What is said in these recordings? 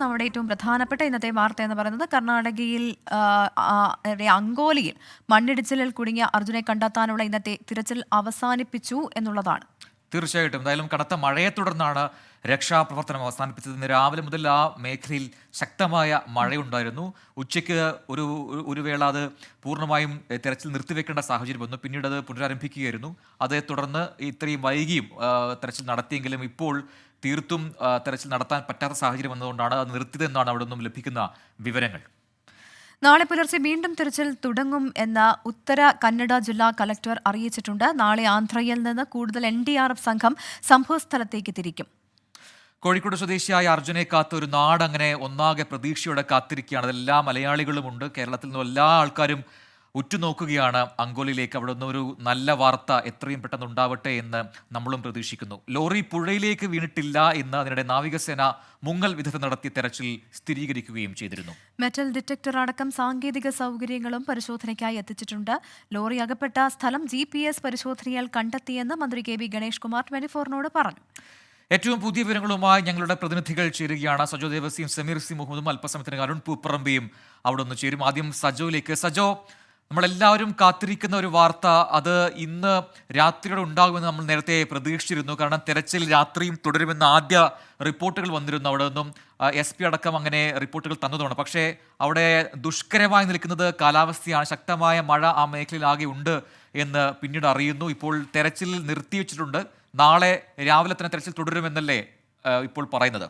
നമ്മുടെ ഏറ്റവും പ്രധാനപ്പെട്ട ഇന്നത്തെ വാർത്ത എന്ന് പറയുന്നത് കർണാടകയിൽ അങ്കോലിയിൽ മണ്ണിടിച്ചിലിൽ കുടുങ്ങിയ അർജുനെ കണ്ടെത്താനുള്ള ഇന്നത്തെ തിരച്ചിൽ അവസാനിപ്പിച്ചു എന്നുള്ളതാണ്. തീർച്ചയായിട്ടും. എന്തായാലും കനത്ത മഴയെ തുടർന്നാണ് രക്ഷാപ്രവർത്തനം അവസാനിപ്പിച്ചത്. ഇന്ന് രാവിലെ മുതൽ ആ മേഖലയിൽ ശക്തമായ മഴയുണ്ടായിരുന്നു. ഉച്ചയ്ക്ക് ഒരു ഒരു- വേള അത് പൂർണമായും തിരച്ചിൽ നിർത്തിവെക്കേണ്ട സാഹചര്യം വന്നു. പിന്നീട് അത് പുനരാരംഭിക്കുകയായിരുന്നു. അതേ തുടർന്ന് ഇത്രയും വൈകിയും തെരച്ചിൽ നടത്തിയെങ്കിലും ഇപ്പോൾ തീർത്തും തെരച്ചിൽ നടത്താൻ പറ്റാത്ത സാഹചര്യം വന്നതുകൊണ്ടാണ് അത് നിർത്തിയതെന്നാണ് അവിടെ നിന്നും ലഭിക്കുന്ന വിവരങ്ങൾ. നാളെ പുലർച്ചെ വീണ്ടും തിരച്ചിൽ തുടങ്ങും എന്ന് ഉത്തര കന്നഡ ജില്ലാ കലക്ടർ അറിയിച്ചിട്ടുണ്ട്. നാളെ ആന്ധ്രയിൽ നിന്ന് കൂടുതൽ എൻ ഡി ആർ എഫ് സംഘം സംഭവസ്ഥലത്തേക്ക് തിരിക്കും. കോഴിക്കോട് സ്വദേശിയായ അർജുനെ കാത്ത് ഒരു നാട് അങ്ങനെ ഒന്നാകെ പ്രതീക്ഷയോടെ കാത്തിരിക്കുകയാണ്. അതെല്ലാ മലയാളികളുമുണ്ട് കേരളത്തിൽ നിന്നും എല്ലാ ആൾക്കാരും ഉറ്റുനോക്കുകയാണ് അങ്കോലിലേക്ക് അവിടെ നിന്ന് ഒരു നല്ല വാർത്ത എത്രയും പെട്ടെന്ന് ഉണ്ടാവട്ടെ എന്ന് നമ്മളും പ്രതീക്ഷിക്കുന്നു. ലോറി പുഴയിലേക്ക് വീണിട്ടില്ല എന്ന് അതിനിടെ നാവികസേന മുങ്ങൽ വിധത്തിൽ നടത്തിയ തെരച്ചിൽ സ്ഥിരീകരിക്കുകയും ചെയ്തിരുന്നു. മെറ്റൽ ഡിറ്റക്ടർ അടക്കം സാങ്കേതിക സൗകര്യങ്ങളും പരിശോധനയ്ക്കായി എത്തിച്ചിട്ടുണ്ട്. ലോറി അകപ്പെട്ട സ്ഥലം ജി പി എസ് പരിശോധനയാൽ കണ്ടെത്തിയെന്ന് മന്ത്രി K V Ganesh Kumar twenty ഫോറിനോട് പറഞ്ഞു. ഏറ്റവും പുതിയ വിവരങ്ങളുമായി ഞങ്ങളുടെ പ്രതിനിധികൾ ചേരുകയാണ് സജോ ദേവസിയും സമീർ സി മുഹമ്മദും അല്പസമയത്തിന് അരുൺ പൂപ്പറമ്പിയും അവിടെ ഒന്ന് ചേരും. ആദ്യം സജോയിലേക്ക്. സജോ നമ്മളെല്ലാവരും കാത്തിരിക്കുന്ന ഒരു വാർത്ത അത് ഇന്ന് രാത്രിയോടെ ഉണ്ടാകുമെന്ന് നമ്മൾ നേരത്തെ പ്രതീക്ഷിച്ചിരുന്നു. കാരണം തെരച്ചിൽ രാത്രിയും തുടരുമെന്ന് ആദ്യ റിപ്പോർട്ടുകൾ വന്നിരുന്നു അവിടെ നിന്നും. എസ് പി അടക്കം അങ്ങനെ റിപ്പോർട്ടുകൾ തന്നതുമാണ് പക്ഷേ അവിടെ ദുഷ്കരമായി നിൽക്കുന്നത് കാലാവസ്ഥയാണ്. ശക്തമായ മഴ ആ മേഖലയിൽ ആകെ ഉണ്ട് എന്ന് പിന്നീട് അറിയുന്നു. ഇപ്പോൾ തെരച്ചിൽ നിർത്തിവെച്ചിട്ടുണ്ട്. നാളെ രാവിലെ തന്നെ തെരച്ചിൽ തുടരുമെന്നല്ലേ ഇപ്പോൾ പറയുന്നത്.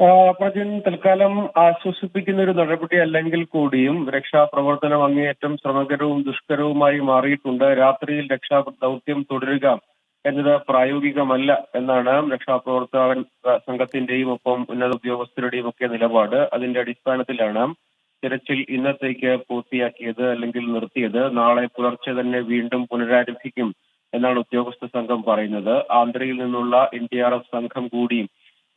പ്രജിൻ തൽക്കാലം ആശ്വസിപ്പിക്കുന്ന ഒരു നടപടി അല്ലെങ്കിൽ കൂടിയും രക്ഷാപ്രവർത്തനം അങ്ങേയറ്റം ശ്രമകരവും ദുഷ്കരവുമായി മാറിയിട്ടുണ്ട്. രാത്രിയിൽ രക്ഷാ ദൗത്യം തുടരുക എന്നത് പ്രായോഗികമല്ല എന്നാണ് രക്ഷാപ്രവർത്തക സംഘത്തിന്റെയും ഒപ്പം ഉന്നത ഉദ്യോഗസ്ഥരുടെയും ഒക്കെ നിലപാട്. അതിന്റെ അടിസ്ഥാനത്തിലാണ് തിരച്ചിൽ ഇന്നത്തേക്ക് പൂർത്തിയാക്കിയത് അല്ലെങ്കിൽ നിർത്തിയത്. നാളെ പുലർച്ചെ തന്നെ വീണ്ടും പുനരാരംഭിക്കും എന്നാണ് ഉദ്യോഗസ്ഥ സംഘം പറയുന്നത്. ആന്ധ്രയിൽ നിന്നുള്ള എൻ ഡി ആർ എഫ് സംഘം കൂടി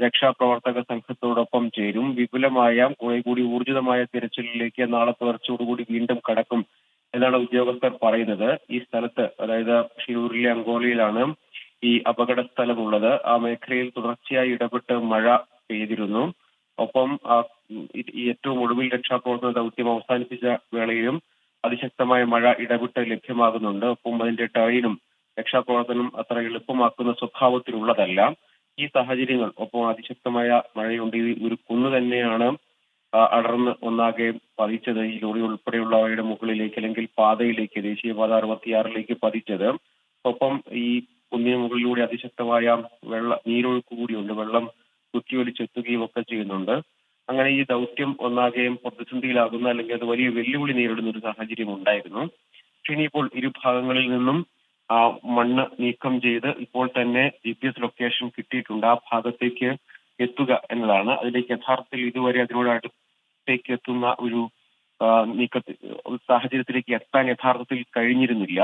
രക്ഷാപ്രവർത്തക സംഘത്തോടൊപ്പം ചേരും. വിപുലമായ കുറെ കൂടി ഊർജിതമായ തിരച്ചിലിലേക്ക് നാളെ പുലർച്ചയോടുകൂടി വീണ്ടും കടക്കും എന്നാണ് ഉദ്യോഗസ്ഥർ പറയുന്നത്. ഈ സ്ഥലത്ത് അതായത് ഷിയൂരിലെ അങ്കോലയിലാണ് ഈ അപകട സ്ഥലമുള്ളത് ആ മേഖലയിൽ തുടർച്ചയായി ഇടപെട്ട് മഴ പെയ്തിരുന്നു. ഒപ്പം ഏറ്റവും ഒടുവിൽ രക്ഷാപ്രവർത്തന ദൗത്യം അവസാനിപ്പിച്ച വേളയിലും അതിശക്തമായ മഴ ഇടവിട്ട് ലഭ്യമാകുന്നുണ്ട്. ഒപ്പം അതിന്റെ ടൈനും രക്ഷാപ്രവർത്തനം അത്ര എളുപ്പമാക്കുന്ന സ്വഭാവത്തിലുള്ളതല്ല. ഈ സാഹചര്യങ്ങൾ. ഒപ്പം അതിശക്തമായ മഴയുണ്ട്. ഈ ഒരു കുന്ന് തന്നെയാണ് അടർന്ന് ഒന്നാകെ പതിച്ചത്. ഈ ലോറി ഉൾപ്പെടെയുള്ളവയുടെ മുകളിലേക്ക് അല്ലെങ്കിൽ പാതയിലേക്ക് ദേശീയപാത അറുപത്തിയാറിലേക്ക് പതിച്ചത്. ഒപ്പം ഈ കുന്നിന് മുകളിലൂടെ അതിശക്തമായ വെള്ള നീരൊഴുക്ക് കൂടിയുണ്ട്. വെള്ളം കുത്തിയൊലിച്ചെത്തുകയും ഒക്കെ ചെയ്യുന്നുണ്ട്. അങ്ങനെ ഈ ദൗത്യം ഒന്നാകെ പ്രതിസന്ധിയിലാകുന്ന അല്ലെങ്കിൽ അത് വലിയ വെല്ലുവിളി നേരിടുന്ന ഒരു സാഹചര്യം ഉണ്ടായിരുന്നു. പക്ഷെ ഇനിയിപ്പോൾ ഇരുഭാഗങ്ങളിൽ നിന്നും ആ മണ്ണ് നീക്കം ചെയ്ത് ഇപ്പോൾ തന്നെ ജി പി എസ് ലൊക്കേഷൻ കിട്ടിയിട്ടുണ്ട്. ആ ഭാഗത്തേക്ക് എത്തുക എന്നതാണ്. അതിലേക്ക് യഥാർത്ഥത്തിൽ ഇതുവരെ അതിനോട് അടുത്തേക്ക് എത്തുന്ന ഒരു നീക്കത്തിൽ നീക്കത്തി സാഹചര്യത്തിലേക്ക് എത്താൻ യഥാർത്ഥത്തിൽ കഴിഞ്ഞിരുന്നില്ല.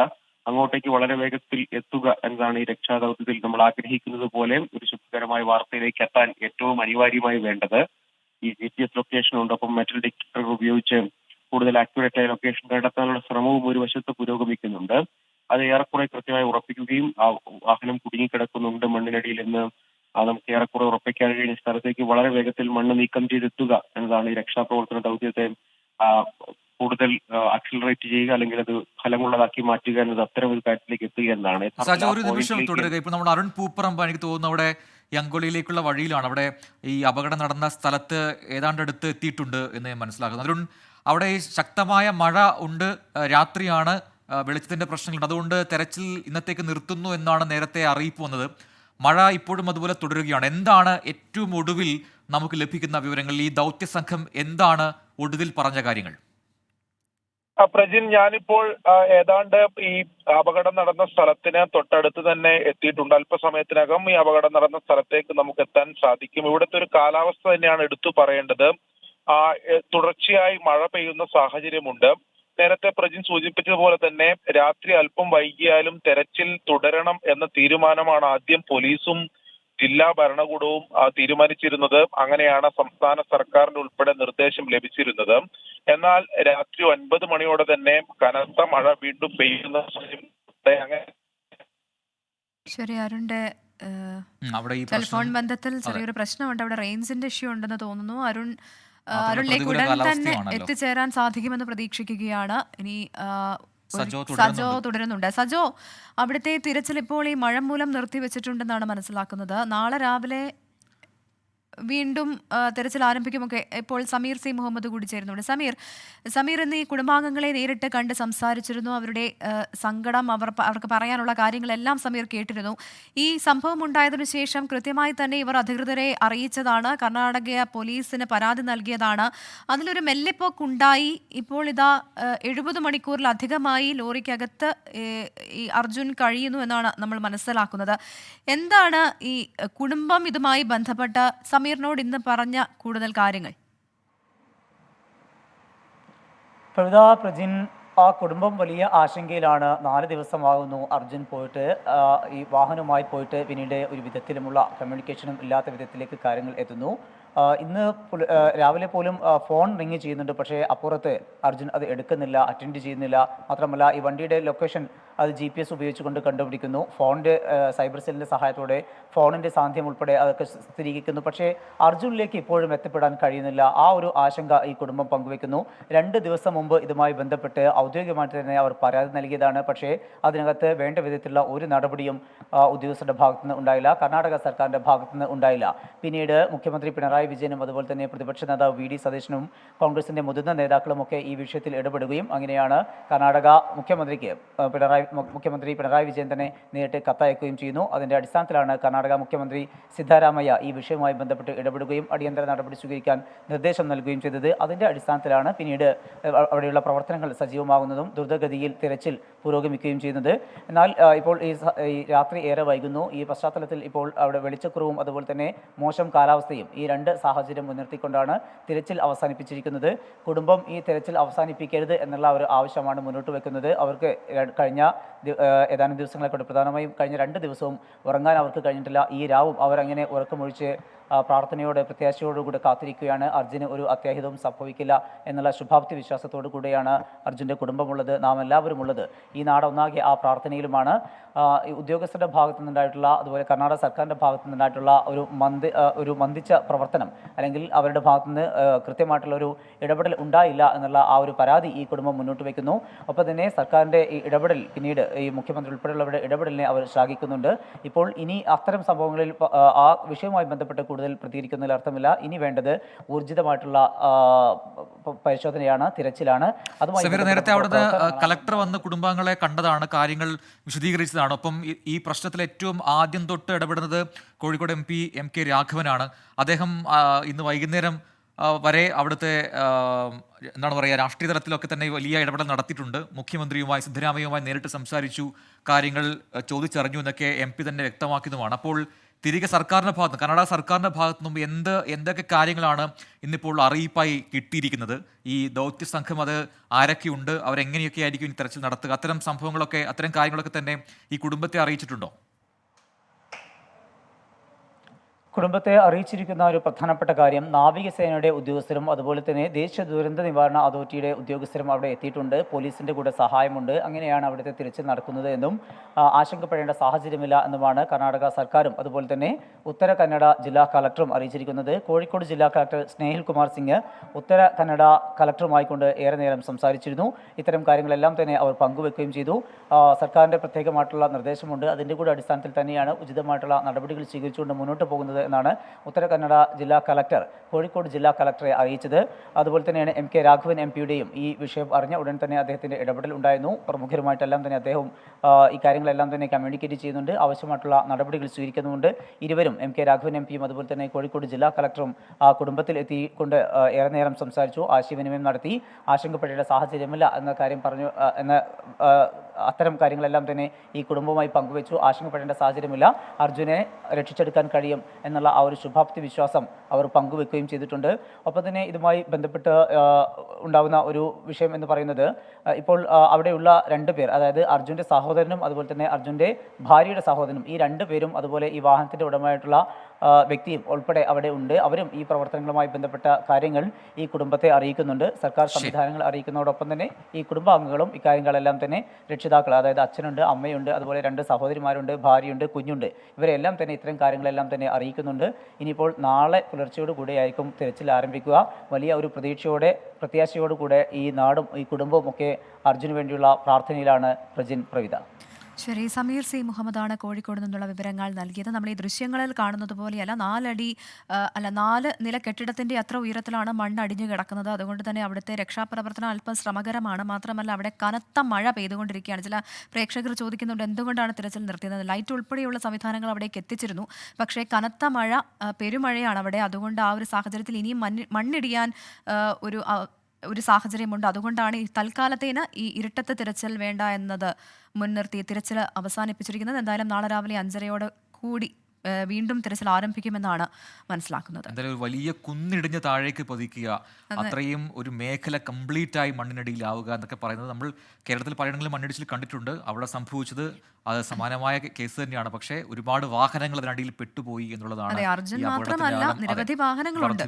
അങ്ങോട്ടേക്ക് വളരെ വേഗത്തിൽ എത്തുക എന്നതാണ് ഈ രക്ഷാദൌത്യത്തിൽ നമ്മൾ ആഗ്രഹിക്കുന്നത് പോലെ ഒരു ശുഭകരമായ വാർത്തയിലേക്ക് എത്താൻ ഏറ്റവും അനിവാര്യമായി വേണ്ടത്. ഈ ജി പി എസ് ഒപ്പം മെറ്റൽ ഡിറ്റക്ടർ ഉപയോഗിച്ച് കൂടുതൽ ആക്യുറേറ്റ് ആയ ലൊക്കേഷൻ കണ്ടെത്താനുള്ള ശ്രമവും ഒരു വശത്ത് പുരോഗമിക്കുന്നുണ്ട്. അത് ഏറെക്കുറെ കൃത്യമായി ഉറപ്പിക്കുകയും ആ വാഹനം കുടുങ്ങിക്കിടക്കുന്നുണ്ട് മണ്ണിനടിയിൽ എന്ന് ആ നമുക്ക് ഏറെക്കുറെ ഉറപ്പിക്കാൻ കഴിയുന്ന സ്ഥലത്തേക്ക് വളരെ വേഗത്തിൽ മണ്ണ് നീക്കം ചെയ്തെത്തുക എന്നതാണ് ഈ രക്ഷാപ്രവർത്തന ദൗത്യത്തെ കൂടുതൽ അക്സിലറേറ്റ് ചെയ്യുക അല്ലെങ്കിൽ അത് ഫലമുള്ളതാക്കി മാറ്റുക എന്നത് അത്തരം ഒരു കാര്യത്തിലേക്ക് എത്തുക എന്നാണ്. ഒരു നിമിഷം തുടരുക. ഇപ്പൊ നമ്മൾ അരുൺ പൂപ്പറമ്പ് എനിക്ക് തോന്നുന്നു അവിടെ യങ്കോളിയിലേക്കുള്ള വഴിയിലാണ്. അവിടെ ഈ അപകടം നടന്ന സ്ഥലത്ത് ഏതാണ്ട് അടുത്ത് എത്തിയിട്ടുണ്ട് എന്ന് മനസ്സിലാക്കുന്നു. അരുൺ അവിടെ ശക്തമായ മഴ ഉണ്ട് രാത്രിയാണ്. ആ, വെളിച്ചത്തിന്റെ പ്രശ്നങ്ങളുണ്ട്. അതുകൊണ്ട് തെരച്ചിൽ ഇന്നത്തേക്ക് നിർത്തുന്നു എന്നാണ് നേരത്തെ അറിയിപ്പ് വന്നത്. മഴ ഇപ്പോഴും അതുപോലെ തുടരുകയാണ്. എന്താണ് ഏറ്റവും ഒടുവിൽ നമുക്ക് ലഭിക്കുന്ന വിവരങ്ങൾ? ഈ ദൗത്യ സംഘം എന്താണ് ഒടുവിൽ പറഞ്ഞ കാര്യങ്ങൾ? പ്രജിൻ ഞാനിപ്പോൾ ഏതാണ്ട് ഈ അപകടം നടന്ന സ്ഥലത്തിന് തൊട്ടടുത്ത് തന്നെ എത്തിയിട്ടുണ്ട്. അല്പസമയത്തിനകം ഈ അപകടം നടന്ന സ്ഥലത്തേക്ക് നമുക്ക് എത്താൻ സാധിക്കും. ഇവിടുത്തെ ഒരു കാലാവസ്ഥ തന്നെയാണ് എടുത്തു പറയേണ്ടത്. തുടർച്ചയായി മഴ പെയ്യുന്ന സാഹചര്യമുണ്ട്. നേരത്തെ പ്രജിൻ സൂചിപ്പിച്ചതുപോലെ തന്നെ രാത്രി അല്പം വൈകിയാലും തെരച്ചിൽ തുടരണം എന്ന തീരുമാനമാണ് ആദ്യം പോലീസും ജില്ലാ ഭരണകൂടവും ആ, തീരുമാനിച്ചിരുന്നത്. അങ്ങനെയാണ് സംസ്ഥാന സർക്കാരിന്റെ ഉൾപ്പെടെ നിർദ്ദേശം ലഭിച്ചിരുന്നത്. എന്നാൽ രാത്രി ഒൻപത് മണിയോടെ തന്നെ കനത്ത മഴ വീണ്ടും പെയ്യുന്ന ശരി അരുണിന്റെ അവിടെ ഈ ടെലിഫോൺ ബന്ധത്തിൽ ചെറിയൊരു പ്രശ്നമുണ്ട്. അവിടെ റേഞ്ചിന്റെ ഇഷ്യൂ ഉണ്ടെന്ന് തോന്നുന്നു. അരുൺ പ്രതികൂല ഉടൻ തന്നെ. എത്തിച്ചേരാൻ സാധിക്കുമെന്ന് പ്രതീക്ഷിക്കുകയാണ് ഇനി സജോ. തുടരുന്നുണ്ട് സജോ അവിടുത്തെ തിരച്ചിൽ ഇപ്പോൾ ഈ മഴ മൂലം നിർത്തിവെച്ചിട്ടുണ്ടെന്നാണ് മനസ്സിലാക്കുന്നത് നാളെ രാവിലെ വീണ്ടും തെരച്ചിൽ ആരംഭിക്കുമൊക്കെ ഇപ്പോൾ സമീർ സി. മുഹമ്മദ് കൂടി ചേരുന്നുണ്ട്. സമീർ സമീർ ഇന്ന് ഈ കുടുംബാംഗങ്ങളെ നേരിട്ട് കണ്ട് സംസാരിച്ചിരുന്നു. അവരുടെ സങ്കടം അവർ അവർക്ക് പറയാനുള്ള കാര്യങ്ങളെല്ലാം സമീർ കേട്ടിരുന്നു. ഈ സംഭവം ഉണ്ടായതിനു ശേഷം കൃത്യമായി തന്നെ ഇവർ അധികൃതരെ അറിയിച്ചതാണ്. കർണാടക പോലീസിന് പരാതി നൽകിയതാണ്. അതിലൊരു മെല്ലെപ്പോക്കുണ്ടായി. ഇപ്പോൾ ഇതാ എഴുപത് മണിക്കൂറിലധികമായി ലോറിക്കകത്ത് ഈ അർജുൻ കഴിയുന്നു എന്നാണ് നമ്മൾ മനസ്സിലാക്കുന്നത്. എന്താണ് ഈ കുടുംബം ഇതുമായി ബന്ധപ്പെട്ട്? സമീറിനോട് ഇന്ന് പറഞ്ഞ കൂടുതൽ കാര്യങ്ങൾ. ആ കുടുംബം വലിയ ആശങ്കയിലാണ്. നാല് ദിവസമാകുന്നു അർജുൻ പോയിട്ട് ഈ വാഹനവുമായി പോയിട്ട് പിന്നീട് ഒരു വിധത്തിലുമുള്ള കമ്മ്യൂണിക്കേഷനും ഇല്ലാത്ത വിധത്തിലേക്ക് കാര്യങ്ങൾ എത്തുന്നു. ഇന്ന് രാവിലെ പോലും ഫോൺ റിങ് ചെയ്യുന്നുണ്ട്. പക്ഷേ അപ്പുറത്ത് അർജുൻ അത് എടുക്കുന്നില്ല അറ്റൻഡ് ചെയ്യുന്നില്ല. മാത്രമല്ല ഈ വണ്ടിയുടെ ലൊക്കേഷൻ അത് ജി പി എസ് ഉപയോഗിച്ചുകൊണ്ട് കണ്ടുപിടിക്കുന്നു. ഫോണിന്റെ സൈബർ സെല്ലിന്റെ സഹായത്തോടെ ഫോണിന്റെ സാന്നിധ്യം ഉൾപ്പെടെ അതൊക്കെ സ്ഥിരീകരിക്കുന്നു. പക്ഷേ അർജുനിലേക്ക് ഇപ്പോഴും എത്തപ്പെടാൻ കഴിയുന്നില്ല. ആ ഒരു ആശങ്ക ഈ കുടുംബം പങ്കുവെക്കുന്നു. രണ്ട് ദിവസം മുമ്പ് ഇതുമായി ബന്ധപ്പെട്ട് ഔദ്യോഗികമായിട്ട് തന്നെ അവർ പരാതി നൽകിയതാണ്. പക്ഷേ അതിനകത്ത് വേണ്ട വിധത്തിലുള്ള ഒരു നടപടിയും ഉദ്യോഗസ്ഥരുടെ ഭാഗത്തുനിന്ന് ഉണ്ടായില്ല. കർണാടക സർക്കാരിന്റെ ഭാഗത്തുനിന്ന് ഉണ്ടായില്ല. പിന്നീട് മുഖ്യമന്ത്രി പിണറായി വിജയനും അതുപോലെ തന്നെ പ്രതിപക്ഷ നേതാവ് വി ഡി സതീശനും കോൺഗ്രസിന്റെ മുതിർന്ന നേതാക്കളും ഒക്കെ ഈ വിഷയത്തിൽ ഇടപെടുകയും അങ്ങനെയാണ് കർണാടക മുഖ്യമന്ത്രിക്ക് പിണറായി മുഖ്യമന്ത്രി പിണറായി വിജയൻ തന്നെ നേരിട്ട് കത്തയക്കുകയും ചെയ്യുന്നു. അതിന്റെ അടിസ്ഥാനത്തിലാണ് കർണാടക മുഖ്യമന്ത്രി സിദ്ധാരാമയ്യ ഈ വിഷയവുമായി ബന്ധപ്പെട്ട് ഇടപെടുകയും അടിയന്തര നടപടി സ്വീകരിക്കാൻ നിർദ്ദേശം നൽകുകയും ചെയ്തത്. അതിന്റെ അടിസ്ഥാനത്തിലാണ് പിന്നീട് അവിടെയുള്ള പ്രവർത്തനങ്ങൾ സജീവമാകുന്നതും ദ്രുതഗതിയിൽ തിരച്ചിൽ പുരോഗമിക്കുകയും ചെയ്യുന്നത്. എന്നാൽ ഇപ്പോൾ ഈ രാത്രി ഏറെ വൈകുന്നു. ഈ പശ്ചാത്തലത്തിൽ ഇപ്പോൾ അവിടെ വെളിച്ചക്കുറവും അതുപോലെ തന്നെ മോശം കാലാവസ്ഥയും ഈ രണ്ട് സാഹചര്യം മുൻനിർത്തിക്കൊണ്ടാണ് തിരച്ചിൽ അവസാനിപ്പിച്ചിരിക്കുന്നത്. കുടുംബം ഈ തിരച്ചിൽ അവസാനിപ്പിക്കരുത് എന്നുള്ള ഒരു ആവശ്യമാണ് മുന്നോട്ട് വെക്കുന്നത്. അവർക്ക് കഴിഞ്ഞ ഏതാനും ദിവസങ്ങളെ കൊണ്ട് പ്രധാനമായും കഴിഞ്ഞ രണ്ട് ദിവസവും ഉറങ്ങാൻ അവർക്ക് കഴിഞ്ഞിട്ടില്ല. ഈ രാവും അവരങ്ങനെ ഉറക്കമൊഴിച്ച് പ്രാർത്ഥനയോടെ പ്രത്യാശയോടുകൂടി കാത്തിരിക്കുകയാണ്. അർജുന് ഒരു അത്യാഹിതവും സംഭവിക്കില്ല എന്നുള്ള ശുഭാപ്തി വിശ്വാസത്തോടു കൂടിയാണ് അർജുന്റെ കുടുംബമുള്ളത്. നാം എല്ലാവരും ഉള്ളത് ഈ നാടൊന്നാകെ ആ പ്രാർത്ഥനയിലുമാണ്. ഉദ്യോഗസ്ഥരുടെ ഭാഗത്തു നിന്നുണ്ടായിട്ടുള്ള അതുപോലെ കർണാടക സർക്കാരിന്റെ ഭാഗത്തു നിന്നുണ്ടായിട്ടുള്ള ഒരു മന്ദി ഒരു മന്ദിച്ച പ്രവർത്തനം അല്ലെങ്കിൽ അവരുടെ ഭാഗത്തുനിന്ന് കൃത്യമായിട്ടുള്ള ഒരു ഇടപെടൽ ഉണ്ടായില്ല എന്നുള്ള ആ ഒരു പരാതി ഈ കുടുംബം മുന്നോട്ട് വയ്ക്കുന്നു ഒപ്പം തന്നെ സർക്കാരിന്റെ ഈ ഇടപെടൽ പിന്നീട് ഈ മുഖ്യമന്ത്രി ഉൾപ്പെടെയുള്ളവരുടെ ഇടപെടലിനെ അവർ ശ്ലാഘിക്കുന്നുണ്ട്. ഇപ്പോൾ ഇനി അത്തരം സംഭവങ്ങളിൽ ആ വിഷയവുമായി ബന്ധപ്പെട്ട് കൂടുതൽ പ്രതികരിക്കുന്നതിൽ അർത്ഥമില്ല. ഇനി വേണ്ടത് ഊർജിതമായിട്ടുള്ള പരിശോധനയാണ് തിരച്ചിലാണ്. അതുമായി നേരത്തെ അവിടുത്തെ കലക്ടർ കളക്ടർ വന്ന് കുടുംബാംഗങ്ങളെ കണ്ടതാണ് കാര്യങ്ങൾ വിശദീകരിച്ചതാണ്. ഒപ്പം ഈ- പ്രശ്നത്തിൽ ഏറ്റവും ആദ്യം തൊട്ട് ഇടപെടുന്നത് Kozhikode M P M K രാഘവനാണ്. അദ്ദേഹം ഇന്ന് വൈകുന്നേരം വരെ അവിടുത്തെ എന്താണ് പറയുക രാഷ്ട്രീയ തലത്തിലൊക്കെ തന്നെ വലിയ ഇടപെടൽ നടത്തിയിട്ടുണ്ട്. മുഖ്യമന്ത്രിയുമായി സിദ്ധരാമയ്യയുമായി നേരിട്ട് സംസാരിച്ചു കാര്യങ്ങൾ ചോദിച്ചറിഞ്ഞു എന്നൊക്കെ എം പി തന്നെ വ്യക്തമാക്കിയതുമാണ്. അപ്പോൾ തിരികെ സർക്കാരിന്റെ ഭാഗത്ത് കർണാടക സർക്കാരിന്റെ ഭാഗത്തു നിന്നും എന്ത് എന്തൊക്കെ കാര്യങ്ങളാണ് ഇന്നിപ്പോൾ അറിയിപ്പായി കിട്ടിയിരിക്കുന്നത്? ഈ ദൗത്യ സംഘം അത് ആരൊക്കെയുണ്ട്? അവരെങ്ങനെയൊക്കെ ആയിരിക്കും ഇനി തെരച്ചിൽ നടത്തുക? അത്തരം സംഭവങ്ങളൊക്കെ അത്തരം കാര്യങ്ങളൊക്കെ തന്നെ ഈ കുടുംബത്തെ അറിയിച്ചിട്ടുണ്ടോ? കുടുംബത്തെ അറിയിച്ചിരിക്കുന്ന ഒരു പ്രധാനപ്പെട്ട കാര്യം നാവികസേനയുടെ ഉദ്യോഗസ്ഥരും അതുപോലെ തന്നെ ദേശീയ ദുരന്ത നിവാരണ അതോറിറ്റിയുടെ ഉദ്യോഗസ്ഥരും അവിടെ എത്തിയിട്ടുണ്ട്. പോലീസിന്റെ കൂടെ സഹായമുണ്ട്. അങ്ങനെയാണ് അവിടുത്തെ തിരച്ചിൽ നടക്കുന്നത് എന്നും ആശങ്കപ്പെടേണ്ട സാഹചര്യമില്ല എന്നുമാണ് കർണാടക സർക്കാരും അതുപോലെ തന്നെ ഉത്തര കന്നഡ ജില്ലാ കളക്ടറും അറിയിച്ചിരിക്കുന്നത്. കോഴിക്കോട് ജില്ലാ കളക്ടർ സ്നേഹിൽ കുമാർ സിംഗ് ഉത്തര കന്നഡ കളക്ടറുമായിക്കൊണ്ട് ഏറെ നേരം സംസാരിച്ചിരുന്നു. ഇത്തരം കാര്യങ്ങളെല്ലാം തന്നെ അവർ പങ്കുവെക്കുകയും ചെയ്തു. സർക്കാരിന്റെ പ്രത്യേകമായിട്ടുള്ള നിർദ്ദേശമുണ്ട്. അതിന്റെ കൂടെ അടിസ്ഥാനത്തിൽ തന്നെയാണ് ഉചിതമായിട്ടുള്ള നടപടികൾ സ്വീകരിച്ചുകൊണ്ട് മുന്നോട്ട് പോകുന്നത് എന്നാണ് ഉത്തര കന്നഡ ജില്ലാ കളക്ടർ കോഴിക്കോട് ജില്ലാ കളക്ടറെ അറിയിച്ചത്. അതുപോലെ തന്നെയാണ് എം കെ രാഘവൻ എം പിയുടെയും ഈ വിഷയം അറിഞ്ഞ ഉടൻ തന്നെ അദ്ദേഹത്തിന്റെ ഇടപെടൽ ഉണ്ടായിരുന്നു. പ്രമുഖരുമായിട്ടെല്ലാം തന്നെ അദ്ദേഹം ഈ കാര്യങ്ങളെല്ലാം തന്നെ കമ്മ്യൂണിക്കേറ്റ് ചെയ്യുന്നുണ്ട്. ആവശ്യമായിട്ടുള്ള നടപടികൾ സ്വീകരിക്കുന്നുമുണ്ട്. ഇരുവരും എം കെ രാഘവൻ എം പിയും അതുപോലെ തന്നെ കോഴിക്കോട് ജില്ലാ കളക്ടറും ആ കുടുംബത്തിൽ എത്തിക്കൊണ്ട് ഏറെ നേരം സംസാരിച്ചു ആശയവിനിമയം നടത്തി. ആശങ്കപ്പെടേണ്ട സാഹചര്യമില്ല എന്ന കാര്യം പറഞ്ഞു എന്ന അത്തരം കാര്യങ്ങളെല്ലാം തന്നെ ഈ കുടുംബവുമായി പങ്കുവെച്ചു. ആശങ്കപ്പെടേണ്ട സാഹചര്യമില്ല. അർജുനെ രക്ഷിച്ചെടുക്കാൻ കഴിയും എന്നുള്ള ആ ഒരു ശുഭാപ്തി വിശ്വാസം അവർ പങ്കുവെക്കുകയും ചെയ്തിട്ടുണ്ട്. ഒപ്പം തന്നെ ഇതുമായി ബന്ധപ്പെട്ട് ഉണ്ടാകുന്ന ഒരു വിഷയം എന്ന് പറയുന്നത് ഇപ്പോൾ അവിടെയുള്ള രണ്ട് പേർ അതായത് അർജുന്റെ സഹോദരനും അതുപോലെ തന്നെ അർജുന്റെ ഭാര്യയുടെ സഹോദരനും ഈ രണ്ട് പേരും അതുപോലെ ഈ വാഹനത്തിന്റെ ഉടമയായിട്ടുള്ള വ്യക്തിയും ഉൾപ്പെടെ അവിടെ ഉണ്ട്. അവരും ഈ പ്രവർത്തനങ്ങളുമായി ബന്ധപ്പെട്ട കാര്യങ്ങൾ ഈ കുടുംബത്തെ അറിയിക്കുന്നുണ്ട്. സർക്കാർ സംവിധാനങ്ങൾ അറിയിക്കുന്നതോടൊപ്പം തന്നെ ഈ കുടുംബാംഗങ്ങളും ഇക്കാര്യങ്ങളെല്ലാം തന്നെ രക്ഷിത രക്ഷിതാക്കൾ അതായത് അച്ഛനുണ്ട് അമ്മയുണ്ട് അതുപോലെ രണ്ട് സഹോദരിമാരുണ്ട് ഭാര്യയുണ്ട് കുഞ്ഞുണ്ട്. ഇവരെല്ലാം തന്നെ ഇത്തരം കാര്യങ്ങളെല്ലാം തന്നെ അറിയിക്കുന്നുണ്ട്. ഇനിയിപ്പോൾ നാളെ പുലർച്ചയോട് കൂടെയായിരിക്കും തിരച്ചിൽ ആരംഭിക്കുക. വലിയ ഒരു പ്രതീക്ഷയോടെ പ്രത്യാശയോടുകൂടെ ഈ നാടും ഈ കുടുംബവും ഒക്കെ അർജുന് വേണ്ടിയുള്ള പ്രാർത്ഥനയിലാണ് പ്രജിൻ പ്രവിത. ശരി സമീർ സി മുഹമ്മദാണ് കോഴിക്കോട് നിന്നുള്ള വിവരങ്ങൾ നൽകിയത്. നമ്മൾ ഈ ദൃശ്യങ്ങളിൽ കാണുന്നത് പോലെയല്ല നാലടി അല്ല നാല് നില കെട്ടിടത്തിന്റെ അത്ര ഉയരത്തിലാണ് മണ്ണ് അടിഞ്ഞു കിടക്കുന്നത്. അതുകൊണ്ട് തന്നെ അവിടുത്തെ രക്ഷാപ്രവർത്തനം അല്പം ശ്രമകരമാണ്. മാത്രമല്ല അവിടെ കനത്ത മഴ പെയ്തുകൊണ്ടിരിക്കുകയാണ്. ചില പ്രേക്ഷകർ ചോദിക്കുന്നുണ്ട് എന്തുകൊണ്ടാണ് തിരച്ചിൽ നിർത്തിയത്? ലൈറ്റ് ഉൾപ്പെടെയുള്ള സംവിധാനങ്ങൾ അവിടേക്ക് എത്തിച്ചിരുന്നു. പക്ഷേ കനത്ത മഴ പെരുമഴയാണ് അവിടെ. അതുകൊണ്ട് ആ ഒരു സാഹചര്യത്തിൽ ഇനിയും മണ്ണിടിയാൻ ഒരു ഒരു സാഹചര്യമുണ്ട്. അതുകൊണ്ടാണ് ഈ തൽക്കാലത്തേന് ഈ ഇരട്ടത്തെ തിരച്ചിൽ വേണ്ട എന്നത് മുൻനിർത്തി തിരച്ചിൽ അവസാനിപ്പിച്ചിരിക്കുന്നത്. എന്തായാലും നാളെ രാവിലെ അഞ്ചരയോട് കൂടി വീണ്ടും തിരച്ചിൽ ആരംഭിക്കുമെന്നാണ് മനസ്സിലാക്കുന്നത്. എന്തായാലും ഒരു വലിയ കുന്നിടിഞ്ഞ് താഴേക്ക് പതിക്കുക അത്രയും ഒരു മേഖല കംപ്ലീറ്റ് ആയി മണ്ണിനടിയിലാവുക എന്നൊക്കെ പറയുന്നത് നമ്മൾ കേരളത്തിൽ പലയിടങ്ങളിൽ മണ്ണിടിച്ചിൽ കണ്ടിട്ടുണ്ട്. അവിടെ സംഭവിച്ചത് അത് സമാനമായ കേസ് തന്നെയാണ്. പക്ഷേ ഒരുപാട് വാഹനങ്ങൾ അതിനടിയിൽ പെട്ടുപോയി എന്നുള്ളതാണ് അർജുൻ മാത്രമല്ല നിരവധി വാഹനങ്ങളുണ്ട്.